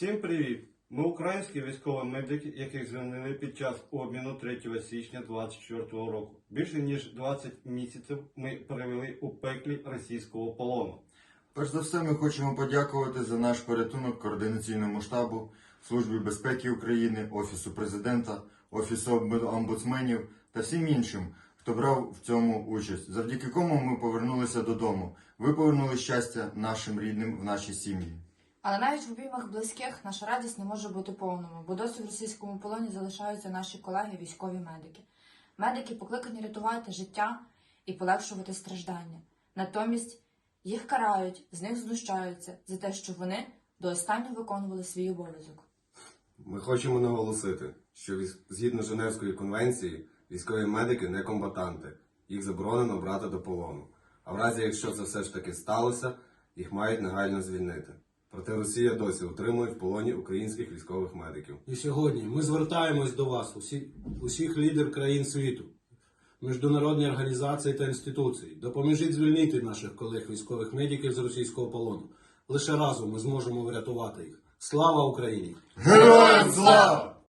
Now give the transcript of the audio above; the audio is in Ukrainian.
Всім привіт! Ми українські військові медики, яких звільнили під час обміну 3 січня 2024 року. Більше ніж 20 місяців ми провели у пеклі російського полону. Перш за все, ми хочемо подякувати за наш порятунок координаційному штабу, Службі безпеки України, Офісу президента, Офісу омбудсменів та всім іншим, хто брав в цьому участь, завдяки кому ми повернулися додому. Ви повернули щастя нашим рідним в наші сім'ї. Але навіть в обіймах близьких наша радість не може бути повною, бо досі в російському полоні залишаються наші колеги, військові медики. Медики покликані рятувати життя і полегшувати страждання. Натомість їх карають, з них знущаються за те, що вони до останнього виконували свій обов'язок. Ми хочемо наголосити, що згідно Женевської конвенції військові медики не комбатанти, їх заборонено брати до полону. А в разі, якщо це все ж таки сталося, їх мають негайно звільнити. Проте Росія досі утримує в полоні українських військових медиків. І сьогодні ми звертаємось до вас, усі, усіх лідер країн світу, міжнародні організації та інституції. Допоможіть звільнити наших колег військових медиків з російського полону. Лише разом ми зможемо врятувати їх. Слава Україні! Героям слава!